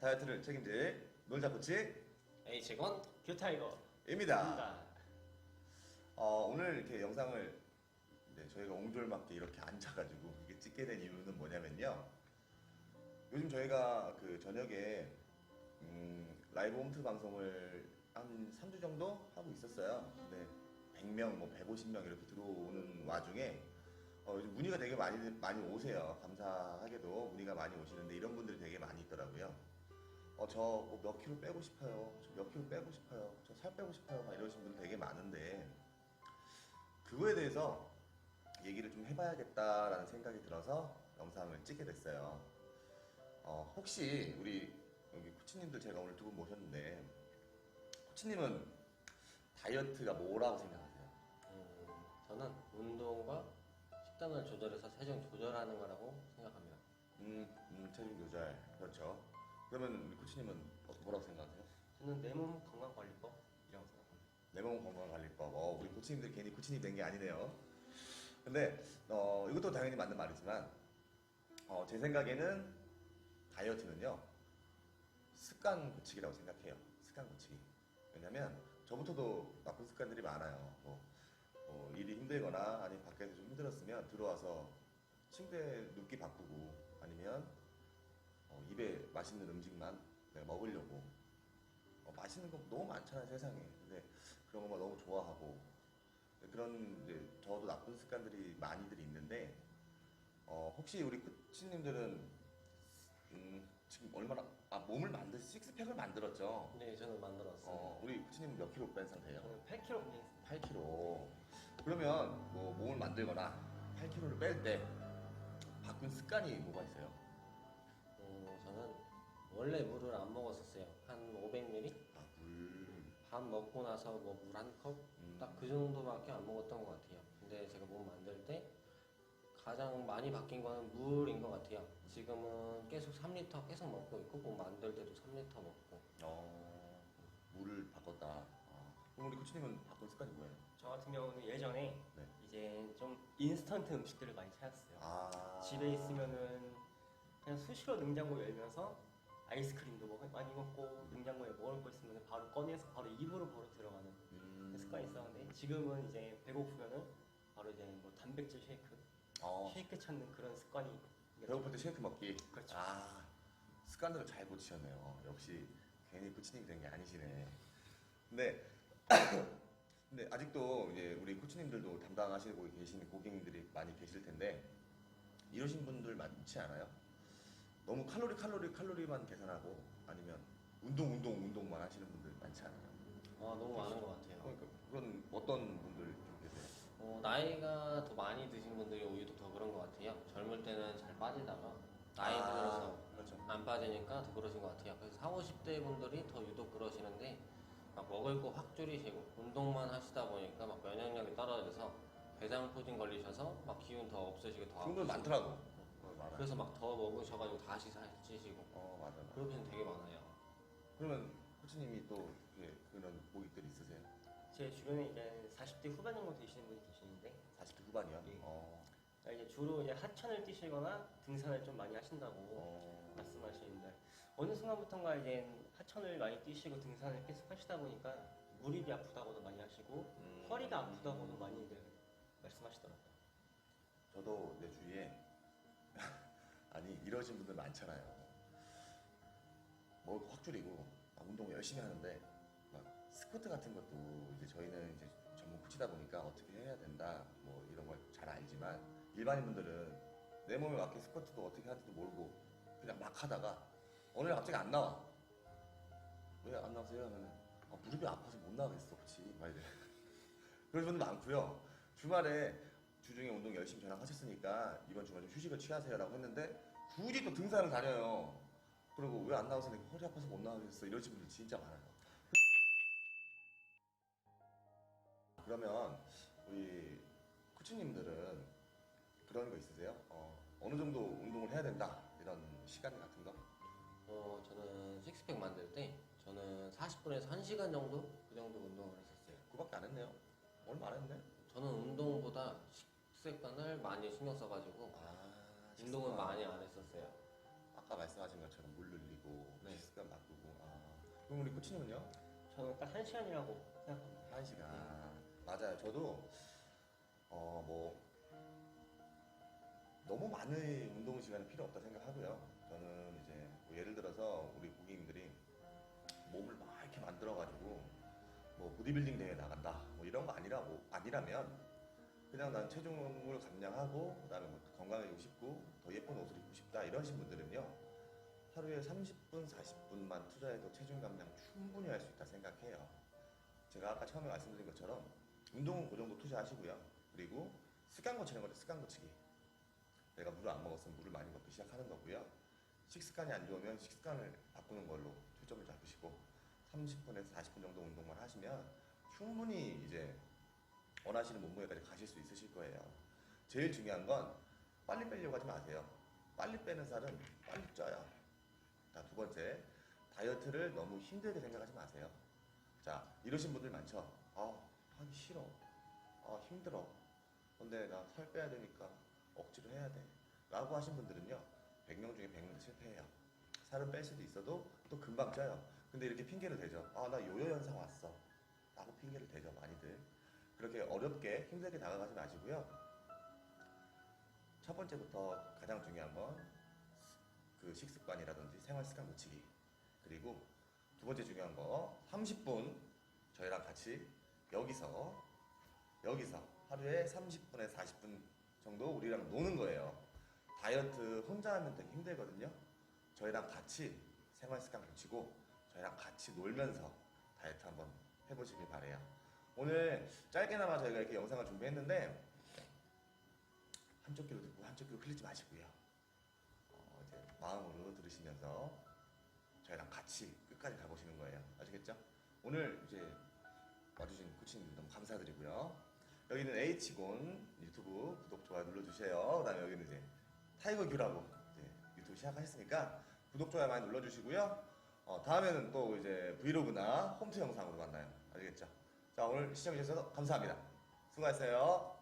다이어트를 책임질 놀자 코치입니다. H건 규타이거입니다. 어, 오늘 이렇게 영상을 네, 저희가 옹졸맞게 이렇게 앉아가지고 이게 찍게 된 이유는 뭐냐면요. 요즘 저희가 그 저녁에 음, 라이브 홈트 방송을 한 3주 정도 하고 있었어요. 근데 100명, 뭐 150명 이렇게 들어오는 와중에 어, 요즘 문의가 되게 많이 많이 오세요. 감사하게도 문의가 많이 오시는데 이런 분들이 되게 많이 있더라고요. 어, 저몇 킬로 빼고 싶어요. 저 몇 킬로 빼고 싶어요. 저 살 빼고 싶어요. 막 이러신 분들 되게 많은데 그거에 대해서 얘기를 좀 해봐야겠다라는 생각이 들어서 영상을 찍게 됐어요. 어, 혹시 우리 여기 코치님들 제가 오늘 두 분 모셨는데 코치님은 다이어트가 뭐라고 생각하세요? 음, 저는 운동과 식단을 조절해서 체중 조절하는 거라고 생각합니다. 음, 음, 체중 조절 그렇죠. 그러면 우리 코치님은 어- 뭐라고 생각하세요? 저는 내 몸 건강 관리법이라고 생각합니다. 내 몸 건강 관리법. 어, 우리 코치님들 괜히 코치님 된 게 아니네요. 근데 어, 이것도 당연히 맞는 말이지만 어, 제 생각에는 다이어트는요 습관 고치기라고 생각해요. 습관 고치기. 왜냐면 저부터도 나쁜 습관들이 많아요. 뭐, 뭐 일이 힘들거나 아니면 밖에서 좀 힘들었으면 들어와서 침대 눕기 바꾸고 아니면 어, 입에 맛있는 음식만 내가 먹으려고 어, 맛있는 거 너무 많잖아요 세상에 근데 그런 거만 너무 좋아하고 그런 이제 저도 나쁜 습관들이 많이들 있는데 어, 혹시 우리 코치님들은 음, 지금 얼마나 아 몸을 만들 식스팩을 만들었죠 네, 저는 만들었어요. 어, 우리 코치님 몇 킬로 뺀 상태예요? 저는 8kg 빼겠습니다. 8kg. 그러면 뭐 몸을 만들거나 8kg를 뺄 때 바꾼 습관이 뭐가 있어요? 음, 저는 원래 물을 안 먹었었어요. 한 500ml? 아 물. 밥 먹고 나서 뭐 물 한 컵? 음. 딱 그 정도밖에 안 먹었던 것 같아요. 근데 제가 몸 만들 때 가장 많이 바뀐 거는 물인 것 같아요. 지금은 계속 3리터 계속 먹고 있고 몸 만들 때도 3리터 먹고 어, 물을 바꿨다. 어. 그럼 우리 코치님은 바꾼 습관이 뭐예요? 저 같은 경우는 예전에 네. 이제 좀 인스턴트 음식들을 많이 찾았어요. 아. 집에 있으면은 그냥 수시로 냉장고 열면서 아이스크림도 먹, 많이 먹고 냉장고에 먹을 거 있으면 바로 꺼내서 바로 입으로 바로 들어가는 음. 습관이 있었는데 지금은 이제 배고프면은 바로 이제 뭐 단백질 쉐이크, 어, 쉐이크 찾는 그런 습관이 배고플 때 쉐이크 먹기. 그렇죠. 아, 습관들을 잘 고치셨네요. 역시 괜히 코치님이 된 게 아니시네. 근데 근데 아직도 이제 우리 코치님들도 담당하시고 계시는 고객님들이 많이 계실 텐데 이러신 분들 많지 않아요? 너무 칼로리 칼로리 칼로리만 계산하고 아니면 운동 운동 운동만 하시는 분들 많지 않아요? 아, 너무 많은 것 같아요. 그러니까 그런 어떤 분들 좀 계세요? 어, 나이가 더 많이 드신 분들이 오히려 더 그런 것 같아요. 젊을 때는 잘 빠지다가 나이 아, 들어서 그렇죠. 안 빠지니까 더 그러신 것 같아요. 그래서 40, 50대 분들이 더 유독 그러시는데 막 먹을 거 확 줄이시고 운동만 하시다 보니까 막 면역력이 떨어져서 대장포진 걸리셔서 막 기운 더 없으시고 더 그런 분 아프시고. 많더라고. 어, 많아요. 그래서 막 더 먹으셔가지고 다시 살 찌시고 어 맞아. 맞아. 그렇게는 되게 많아요. 그러면 코치님이 또 예, 그런 고객들 있으세요? 제 주변에 이제 40대 후반 정도 되시는 분이 계시는데 40대 후반이요? 예. 어. 이제 주로 이제 하천을 뛰시거나 등산을 좀 많이 하신다고 어. 말씀하시는데 어느 순간부터인가 이제 하천을 많이 뛰시고 등산을 계속 하시다 보니까 무릎이 아프다고도 많이 하시고 음. 허리가 아프다고도 많이들 말씀하시더라고요. 저도 내 주위에 아니 이러신 분들 많잖아요. 뭐확 줄이고 막 운동 열심히 하는데 막 스쿼트 같은 것도 이제 저희는 이제 전문 코치다 보니까 어떻게 해야 된다 뭐 이런 걸 잘 알지만 일반인 분들은 내 몸에 맞게 스쿼트도 어떻게 하는지도 모르고 그냥 막 하다가 어느 날 갑자기 안 나와. 왜 안 나오세요? 하면 아, 무릎이 아파서 못 나가겠어, 그렇지? 막 이래. 그런 분들 많고요. 주말에 주중에 운동 열심히 저랑 하셨으니까 이번 주말 좀 휴식을 취하세요라고 했는데 굳이 또 등산을 다녀요. 그리고 왜 안 나와서 내가 허리 아파서 못 나가겠어 이러신 분들 진짜 많아요. 그러면 우리 코치님들은 그런 거 있으세요? 어, 어느 정도 운동을 해야 된다 이런 시간 같은 거? 어, 저는 식스팩 만들 때 저는 40분에서 1시간 정도 그 정도 운동을 했었어요. 그밖에 안 했네요. 얼마 안 했네. 저는 운동보다 식 습관을 많이 신경 써가지고 아, 운동은 식습관. 많이 안 했었어요. 아, 아까 말씀하신 것처럼 물 늘리고 네. 식습관 바꾸고 아. 그럼 우리 코치님은요? 저는 딱 한 시간이라고 생각합니다. 한 시간 맞아요 저도 어 뭐 너무 많은 운동 시간이 필요 없다 생각하고요 저는 이제 뭐 예를 들어서 우리 고객님들이 몸을 막 이렇게 만들어 가지고 뭐 보디빌딩 대회 나간다 뭐 이런 거 아니라고 아니라면 그냥 난 체중을 감량하고 그다음에 뭐 건강해지고 싶고 더 예쁜 옷을 입고 싶다 이러신 분들은요 하루에 30분 40분만 투자해도 체중 감량 충분히 할 수 있다 생각해요. 제가 아까 처음에 말씀드린 것처럼 운동은 그 정도 투자하시고요. 그리고 습관 고치는 거죠 습관 고치기. 내가 물을 안 먹었으면 물을 많이 먹기 시작하는 거고요. 식습관이 안 좋으면 식습관을 바꾸는 걸로 초점을 잡으시고 30분에서 40분 정도 운동만 하시면 충분히 이제 원하시는 몸무게까지 가실 수 있으실 거예요. 제일 중요한 건 빨리 빼려고 하지 마세요. 빨리 빼는 살은 빨리 쪄요. 자, 두 번째, 다이어트를 너무 힘들게 생각하지 마세요. 자, 이러신 분들 많죠? 아, 하기 싫어. 아, 힘들어. 근데 나 살 빼야 되니까 억지로 해야 돼. 라고 하신 분들은요, 100명 중에 100명 실패해요. 살은 뺄 수도 있어도 또 금방 쪄요. 근데 이렇게 핑계를 대죠. 아, 나 요요 현상 왔어. 라고 핑계를 대죠, 많이들. 그렇게 어렵게 힘들게 다가가지 마시고요. 첫 번째부터 가장 중요한 건 그 식습관이라든지 생활 습관 고치기. 그리고 두 번째 중요한 거 30분 저희랑 같이 여기서 여기서 하루에 30분에 40분 정도 우리랑 노는 거예요. 다이어트 혼자 하면 되게 힘들거든요. 저희랑 같이 생활 습관 고치고 저희랑 같이 놀면서 다이어트 한번 해보시길 바래요. 오늘 짧게나마 저희가 이렇게 영상을 준비했는데 한쪽 귀로 듣고 한쪽 귀로 흘리지 마시고요. 어, 이제 마음으로 들으시면서 저희랑 같이 끝까지 가보시는 거예요. 아시겠죠? 오늘 이제 와주신 코치님 너무 감사드리고요. 여기는 H곤 유튜브 구독 좋아요 눌러주세요. 그다음에 여기는 이제 타이거 큐라고 이제 유튜브 시작하셨으니까 구독 좋아요 많이 눌러주시고요. 어, 다음에는 또 이제 브이로그나 홈트 영상으로 만나요. 아시겠죠? 자 오늘 시청해주셔서 감사합니다. 수고하셨어요.